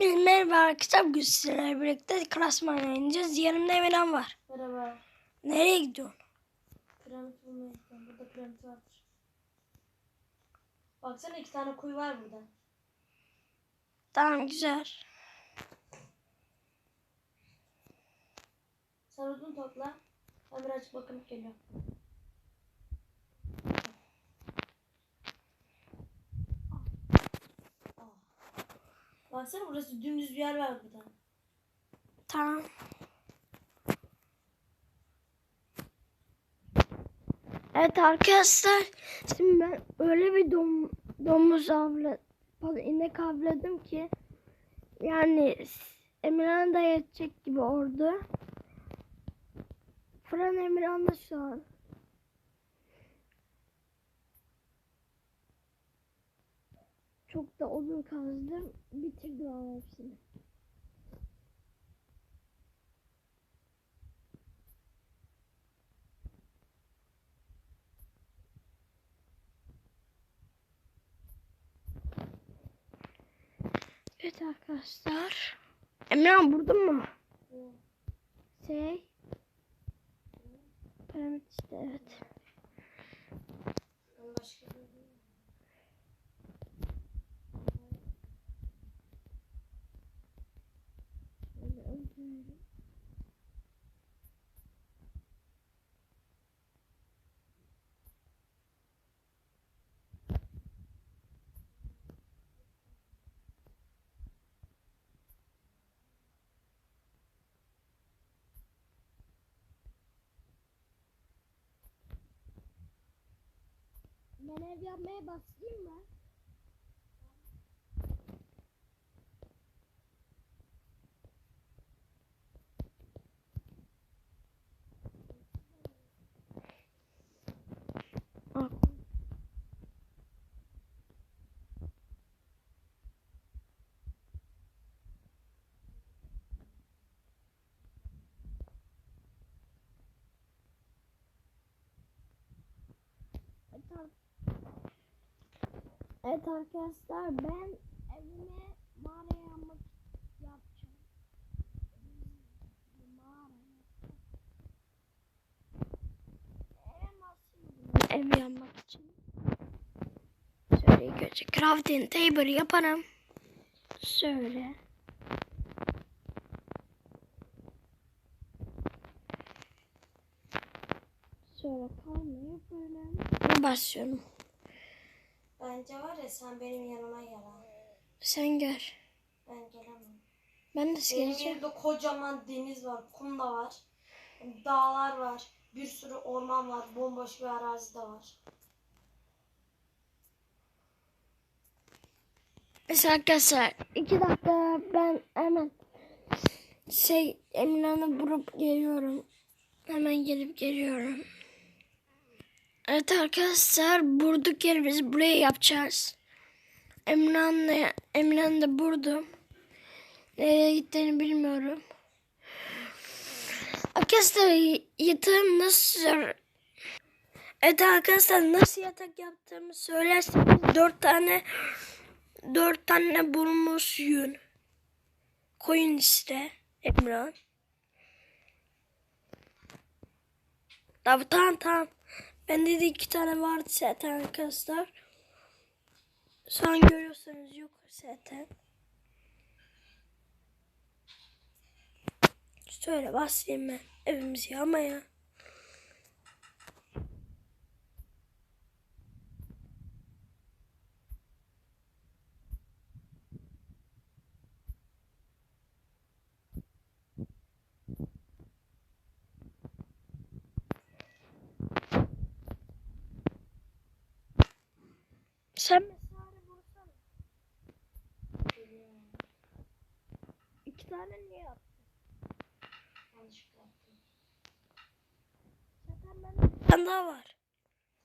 Merhaba arkadaşlar bugün sizlerle birlikte klasman oynayacağız. Yanımda Emre'm var. Merhaba. Nereye gidiyorsun? Piramit bulmaya gittim. Burada piramit vardır. Baksana iki tane kuyu var burada. Tamam güzel. Sen odun topla. Ben birazcık bakınıp geliyorum. Baksana burası dümdüz bir yer var burada. Tamam. Evet arkadaşlar şimdi ben öyle bir dom, domuz avla, pardon inek avladım ki yani Emirhan da yetecek gibi oldu. Fıran Emirhan'da şu an. Çok da odun kazdım. Bitirdim ama hepsini. Evet arkadaşlar. Emrah burada mı? Şey. Piramit işte evet. Ben başka bir Şöyle öldürelim. Ben ev yapmaya başlayayım mı? Bak. Evet ar- Evet arkadaşlar ben evime mağara yapmak yapacağım. Mağara Ev yapmak için. Şöyle görecek. Crafting table yaparım. Şöyle. Şöyle kalmayı böyle. Basıyorum. Bence var ya sen benim yanıma gel ha. Sen gör. Ben gelemem. Ben nasıl Benim geleceğim? yerimde kocaman deniz var, kum da var. Dağlar var. Bir sürü orman var. Bomboş bir arazi de var. Mesela arkadaşlar iki dakika ben hemen şey Emine'ne vurup geliyorum. Hemen gelip geliyorum. Evet arkadaşlar burduk yeri biz buraya yapacağız. Emine'yle Emine de burada. Nereye gittiğini bilmiyorum. Arkadaşlar yatağım nasıl Evet arkadaşlar nasıl yatak yaptığımı söylerseniz dört tane dört tane bulmuş yün. Koyun işte Emran. Tamam tamam tamam. Bende de iki tane vardı zaten arkadaşlar. Şu an görüyorsanız yok zaten. Şöyle basayım ben evimizi ama ya. Sen mesela vursana. İki tane niye yaptın? Yanlışlıkla yaptım. Zaten bende bir tane daha var.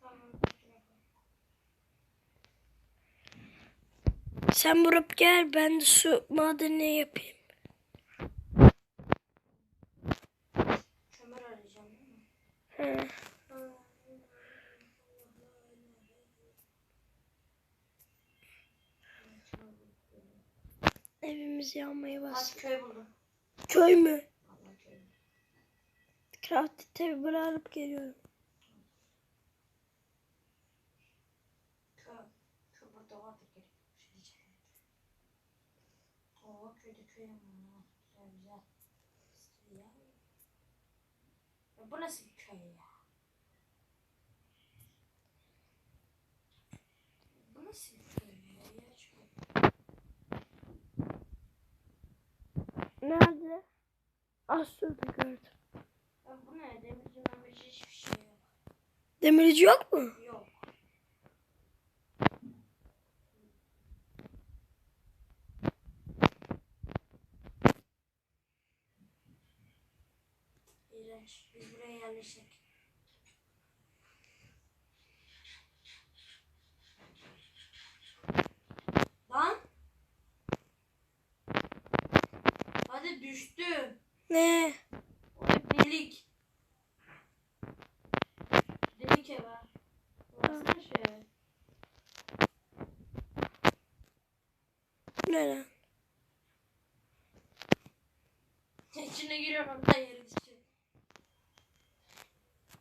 Tamam. Sen vurup gel ben de su madeni yapayım. Kömür arayacağım değil mi? He. Evimiz yanmaya Hadi başladı. köy buldum. Köy mü? Crafty table'ı alıp geliyorum. Burada. Oo köyde köy. Güzel güzel. Ya bu nasıl bir köy ya? Bu nasıl bir köy ya? Ya şu köy. Nerede? Az şurada gördüm. Ya bu ne? Demirci memirci hiçbir şey yok. Demirci yok mu? Yok. İğrenç. Biz buraya yerleştik. Lan. Hadi düştüm. Ne? O hep delik. Delik ev ha. Baksana şöyle. Ne lan? İçine giriyorum da yeri düşüyor.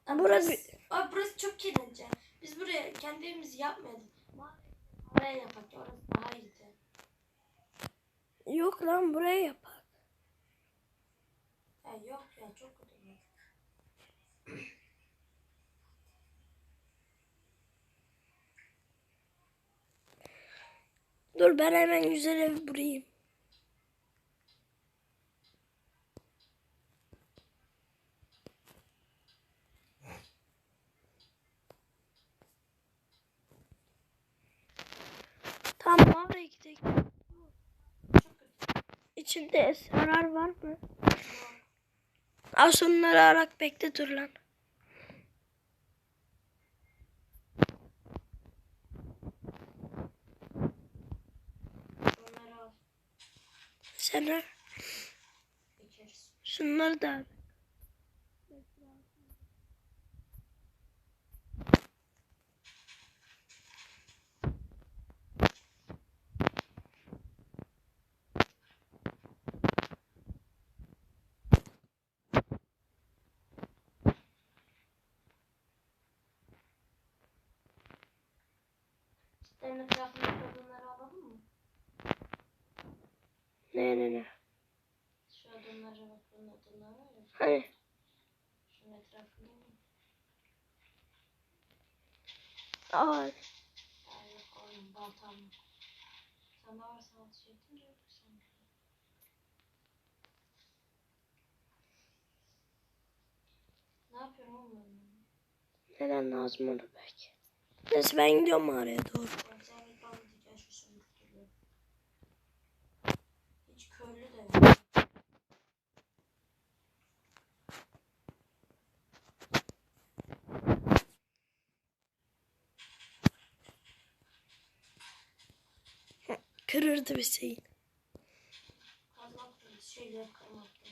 Abi Burası- abi burası çok kirlenecek. Biz buraya kendi evimizi yapmayalım. Oraya yapak. Orası daha iyiydi. Yok lan buraya yapak. Ya yok ya çok kötü. Dur ben hemen güzel ev burayım. Tamam oraya gidelim. İçinde esrar var mı? Onları arak bekle dur lan. Sen Ekeriz. şunları da al. Etrafındaki odunları alalım mı? Ne ne ne. Şu odunlara bak. Bunun odunları var ya. Hani Şunun etrafında mı? al. Aa, yok oğlum baltam. Sen de varsa atış ettin de yok sen. Ne yapıyorum oğlum? Neden lazım olur belki. Neyse ben gidiyorum mağaraya doğru. Ben sen git bana diken şu sömürtülüyor. Hiç köylü de yok. Kırırdı bir şeyin. Kazmak da şeyleri kırmaktı.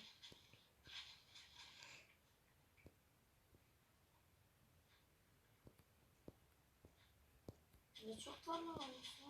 Ne çok tarla varmış ya.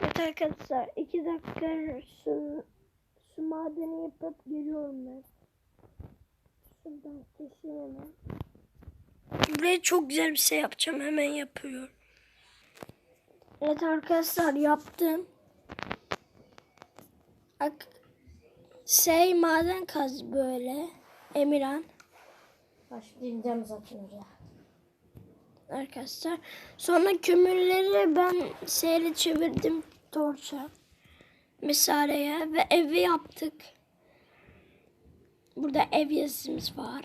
Evet arkadaşlar iki dakika su, su madeni yapıp geliyorum ben. Şuradan keseyim. Buraya çok güzel bir şey yapacağım. Hemen yapıyorum. Evet arkadaşlar yaptım. Bak şey maden kaz böyle. Emirhan Başlayacağım zaten oraya. arkadaşlar. Sonra kömürleri ben şeyle çevirdim torça. Mesare'ye ve evi yaptık. Burada ev yazısımız var.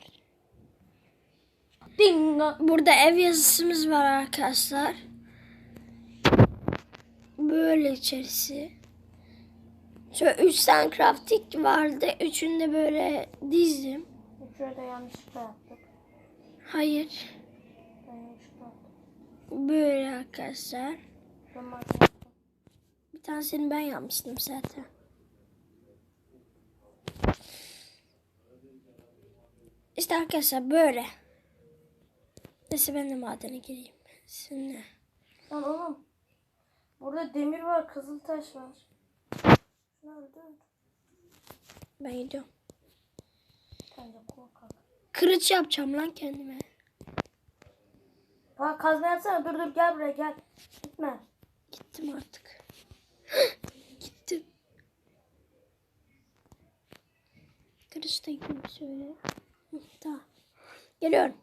Dingo. Burada ev yazısımız var arkadaşlar. Böyle içerisi. Şöyle üç tane crafting vardı. Üçünü de böyle dizdim. Şurada yanlışlıkla yaptık. Hayır. Yanlışlıkla. Böyle arkadaşlar. Bir tanesini ben yapmıştım zaten. İşte arkadaşlar böyle. Neyse ben de madene gireyim. Şimdi. Lan oğlum. Burada demir var, kızıl taş var. Öldür. Ben gidiyorum. Sen de korkak. Kılıç yapacağım lan kendime. Bak kazma yapsana. Dur dur gel buraya gel. Gitme. Gittim artık. Gittim. Gibi şöyle. Tamam. Geliyorum.